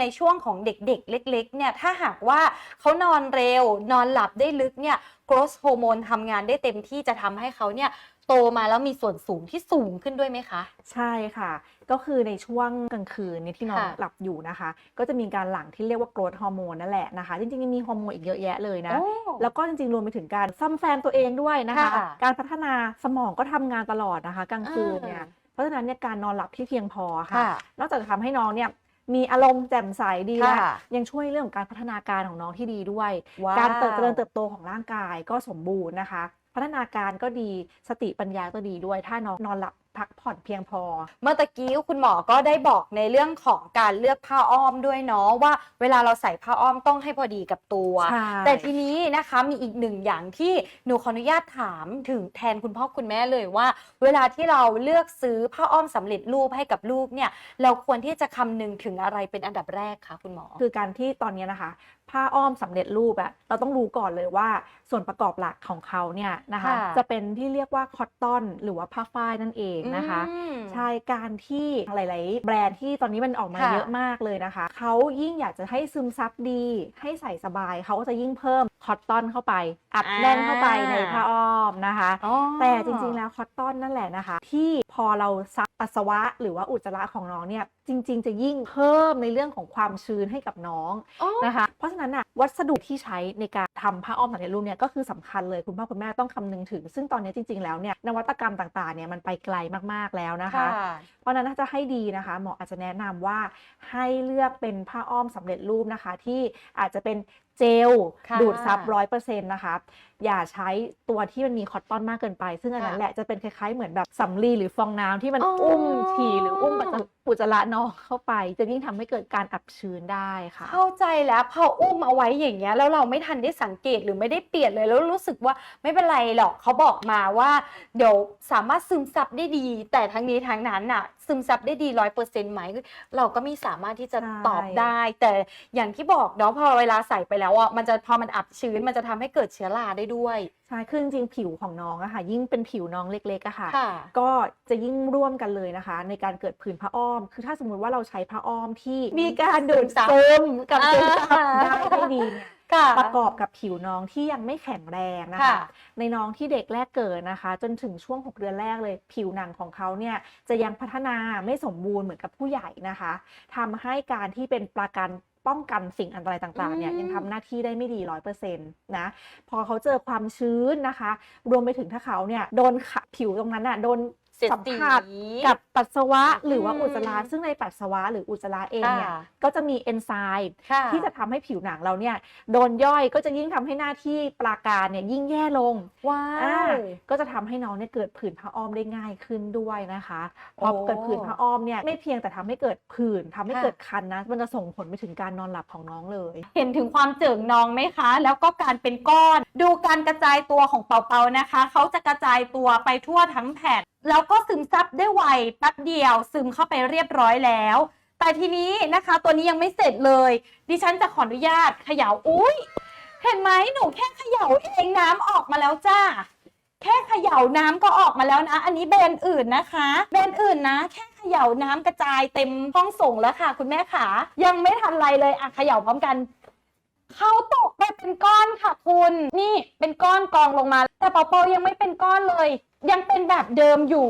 ในช่วงของเด็กๆ เล็กๆ เนี่ย ถ้าหากว่าเขานอนเร็ว นอนหลับได้ลึกเนี่ย growth hormone ทำงานได้เต็มที่จะทำให้เขาเนี่ยโตมาแล้วมีส่วนสูงที่สูงขึ้นด้วยไหมคะ ใช่ค่ะ ก็คือในช่วงกลางคืนเนี่ยที่น้องค่ะหลับอยู่นะคะ ก็จะมีการหลั่งที่เรียกว่าโกรทฮอร์โมนนั่นแหละนะคะ จริงๆยังมีฮอร์โมนอีกเยอะแยะเลยนะโอ้แล้วก็จริงๆรวมไปถึงการซ่อมแซมตัวเองด้วยนะคะ ค่ะการพัฒนาสมองก็ทำงานตลอดนะคะ กลางคืนเนี่ยอ่า เพราะฉะนั้นเนี่ยการนอนหลับที่เพียงพอค่ะ ค่ะ นอกจากจะทำให้น้องเนี่ย มีอารมณ์แจ่มใสดีแล้วค่ะยังช่วยเรื่องของการพัฒนาการของน้องที่ดีด้วย ว้าว การเติบเจริญเติบโตของร่างกายก็สมบูรณ์นะคะ พัฒนาการก็ดีสติปัญญาก็ดีด้วย ถ้าน้องนอนหลับ พักผ่อนเพียงพอ เมื่อตะกี้คุณหมอก็ได้บอกในเรื่องของการเลือกผ้าอ้อมด้วยเนาะว่าเวลาเราใส่ผ้าอ้อมต้องให้พอดีกับตัวใช่แต่ทีนี้นะคะมีอีกหนึ่งอย่างที่หนูขออนุญาตถามถึงแทนคุณพ่อคุณแม่เลยว่า เวลาที่เราเลือกซื้อผ้าอ้อมสำเร็จรูปให้กับลูกเนี่ยเราควรที่จะคำนึงถึงอะไรเป็นอันดับแรกคะคุณหมอ คือการที่ตอนนี้นะคะ ผ้าอ้อมสำเร็จรูปอะเราต้องรู้ก่อนเลยว่าส่วนประกอบหลักของเขาเนี่ยนะคะค่ะจะเป็นที่เรียกว่าคอตตอนหรือว่าผ้าฝ้ายนั่นเองนะคะอืมใช่การที่หลาย ๆ แบรนด์ที่ตอนนี้มันออกมาค่ะเยอะมากเลยนะคะเขายิ่งอยากจะให้ซึมซับดี ให้ใส่สบายเขาก็จะยิ่งเพิ่มคอตตอนเข้าไป อัดแน่นเข้าไปในผ้าอ้อมนะคะอ๋อแต่จริง ๆ แล้วคอตตอนนั่นแหละนะคะ ที่พอเราซัก ปัสสาวะหรือว่าอุจจาระของน้องเนี่ยจริง ๆ จะยิ่งเพิ่มในเรื่องของความชื้นให้กับน้องอ๋อนะคะ เพราะฉะนั้นน่ะวัสดุที่ใช้ในการทำผ้าอ้อมสำเร็จรูปเนี่ยก็คือสำคัญเลยคุณพ่อคุณแม่ต้องคำนึงถึง ซึ่งตอนนี้จริง ๆ แล้วเนี่ยนวัตกรรมต่างๆเนี่ยมันไปไกลมากๆแล้วนะคะค่ะเพราะฉะนั้นถ้าจะให้ดีนะคะหมออาจจะแนะนำว่าให้เลือกเป็นผ้าอ้อมสำเร็จรูปนะคะ ที่อาจจะเป็นเจลค่ะดูดซับร้อยเปอร์เซ็นต์นะคะ อย่าใช้ตัวที่มันมีคอตตอนมากเกินไป ซึ่งอันนั้นค่ะแหละจะเป็นคล้ายๆเหมือนแบบสำลีหรือฟองน้ำที่มันอ๋ออุ้อุ้มฉี่หรืออุ้มปัสสาวะอุจจาระน้องเข้าไป จะยิ่งทำให้เกิดการอับชื้นได้ค่ะ เข้าใจแล้วพออุ้มเอาไว้อย่างเงี้ยแล้วเราไม่ทันได้สังเกตหรือไม่ได้เปลี่ยนเลยแล้วรู้สึกว่าไม่เป็นไรหรอกเขาบอกมาว่า เดี๋ยวสามารถซึมซับได้ดี แต่ทั้งนี้ทั้งนั้นน่ะ ซึมซับได้ดีร้อยเปอร์เซ็นต์ไหมเราก็ไม่สามารถที่จะใช่ ตอบได้ แต่อย่างที่บอกเนาะพอเวลาใส่ไปแล้วอะมันจะพอมันอับชื้นมันจะทำให้เกิดเชื้อราได้ด้วยใช่คือจริงๆผิวของน้องอะค่ะ ยิ่งเป็นผิวน้องเล็กๆอะค่ะ ค่ะ ก็จะยิ่งร่วมกันเลยนะคะ ในการเกิดผื่นผ้าอ้อม คือถ้าสมมุติว่าเราใช้ผ้าอ้อมที่มีการดูดซึมกับซึมซับอ่าได้ไม่ดีเนี่ยค่ะประกอบกับผิวน้องที่ยังไม่แข็งแรงนะคะค่ะในน้องที่เด็กแรกเกิดนะคะ จนถึงช่วง 6 เดือนแรกเลย ผิวหนังของเขาเนี่ยจะยังพัฒนาไม่สมบูรณ์เหมือนกับผู้ใหญ่นะคะทำให้การที่เป็นประกันป้องกันสิ่งอันตรายต่างๆเนี่ยอืมยังทำหน้าที่ได้ไม่ดีร้อยเปอร์เซ็นต์นะพอเขาเจอความชื้นนะคะ รวมไปถึงถ้าเขาเนี่ยโดนขะผิวตรงนั้นน่ะโดนเสียดสัมสีผัสกับปัสสาวะหรือว่าอืมอุจจาระซึ่งในปัสสาวะหรืออุจจาระเองเนี่ยค่ะก็จะมีเอนไซม์ค่ะที่จะทำให้ผิวหนังเราเนี่ยโดนย่อยก็จะยิ่งทำให้หน้าที่ปราการเนี่ยยิ่งแย่ลงว้าอ่าวก็จะทำให้น้องเนี่ยเกิดผื่นผ้าอ้อมได้ง่ายขึ้นด้วยนะคะพอโอ้เกิดผื่นผ้าอ้อมเนี่ยไม่เพียงแต่ทำให้เกิดผื่นทำให้ค่ะเกิดคันนะมันจะส่งผลไปถึงการนอนหลับของน้องเลย เห็นถึงความเจิ่งนองไหมคะ แล้วก็การเป็นก้อน ดูการกระจายตัวของเป่าเปานะคะเขาจะกระจายตัวไปทั่วทั้งแผ่น แล้วก็ซึมซับได้ไวแป๊บเดียว ซึมเข้าไปเรียบร้อยแล้ว แต่ทีนี้นะคะตัวนี้ยังไม่เสร็จเลย ดิฉันจะขออนุญาตเขย่าอุ้ยเห็นไหมหนูแค่เขย่าเองน้ำออกมาแล้วจ้าแค่เขย่าน้ำก็ออกมาแล้วนะ อันนี้แบรนด์อื่นนะคะแบรนด์อื่นนะ แค่เขย่าน้ำกระจายเต็มห้องส่งแล้วค่ะ คุณแม่ขายังไม่ทันไรเลยอะเขย่าพร้อมกันเขาตกไปเป็นก้อนค่ะคุณ นี่เป็นก้อนกองลงมา แต่เปาเปายังไม่เป็นก้อนเลย ยังเป็นแบบเดิมอยู่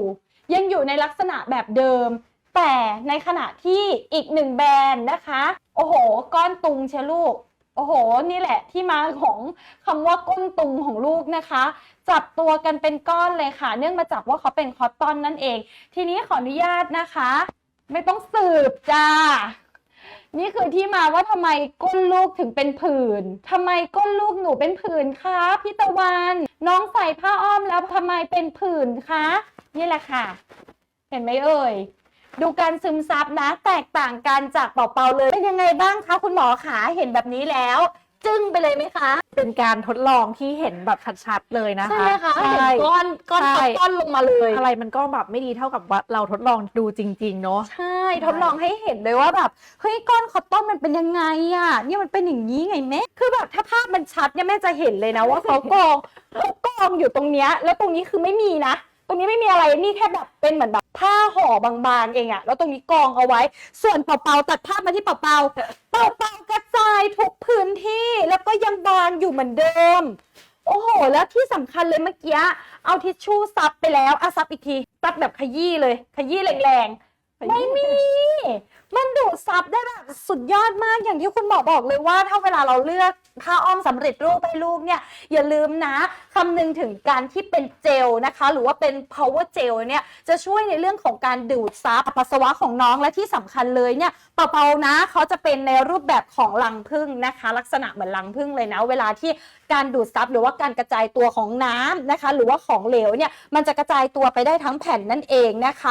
ยังอยู่ในลักษณะแบบเดิม แต่ในขณะที่อีกหนึ่งแบรนด์นะคะ โอ้โห ก้อนตุงเชลูก โอ้โห นี่แหละที่มาของคำว่าก้นตุงของลูกนะคะ จับตัวกันเป็นก้อนเลยค่ะ เนื่องมาจากว่าเขาเป็นคอตตอนนั่นเอง ทีนี้ขออนุญาตนะคะ ไม่ต้องสืบจ้านี่คือที่มาว่าทำไมก้นลูกถึงเป็นผื่นทำไมก้นลูกหนูเป็นผื่นคะพี่ตะวัน น้องใส่ผ้าอ้อมแล้วทำไมเป็นผื่นคะ นี่แหละค่ะ เห็นไหมเอ่ย ดูการซึมซับนะ แตกต่างกันจากเป่าๆเลย เป็นยังไงบ้างคะคุณหมอขาเห็นแบบนี้แล้ว จึ้งไปเลยไหมคะ เป็นการทดลองที่เห็นแบบชัดๆเลยนะคะใช่ไหมคะเห็นใช่ก้อนก้อนใช่ก้อนลงมาเลย อะไรมันก็แบบไม่ดีเท่ากับว่าเราทดลองดูจริง ๆ เนาะใช่ทดลองให้เห็นเลยว่าแบบเฮ้ยก้อนคอตตอนมันเป็นยังไงอะเนี่ยมันเป็นอย่างนี้ไงแม่คือแบบถ้าภาพมันชัดเนี่ยแม่จะเห็นเลยนะว่าเขากองเขาก องอยู่ตรงเนี้ยแล้วตรงนี้คือไม่มีนะ ตรงนี้ไม่มีอะไรนี่แค่แบบเป็นเหมือนแบบผ้าห่อบางๆเองอะแล้วตรงนี้กองเอาไว้ ส่วนเป่าๆตัดภาพมาที่เป่าๆเป่าๆกระจายทุกพื้นที่แล้วก็ยังบางอยู่เหมือนเดิม โอ้โห แล้วที่สำคัญเลยเมื่อกี้เอาทิชชู่ซับไปแล้วอะซับอีกทีซับแบบขยี้เลย ขยี้แรงๆไม่มีมันดูดซับได้แบบสุดยอดมากอย่างที่คุณหมอบอกเลยว่าถ้าเวลาเราเลือก ผ้าอ้อมสำเร็จรูปให้ลูกเนี่ยอย่าลืมนะคำนึงถึงการที่เป็นเจลนะคะ หรือว่าเป็น power gel เนี่ยจะช่วยในเรื่องของการดูดซับปัสสาวะของน้องและที่สำคัญเลยเนี่ยเป่าๆนะเขาจะเป็นในรูปแบบของรังผึ้งนะคะ ลักษณะเหมือนรังผึ้งเลยนะ เวลาที่การดูดซับหรือว่าการกระจายตัวของน้ำนะคะ หรือว่าของเหลวเนี่ยมันจะกระจายตัวไปได้ทั้งแผ่นนั่นเองนะคะ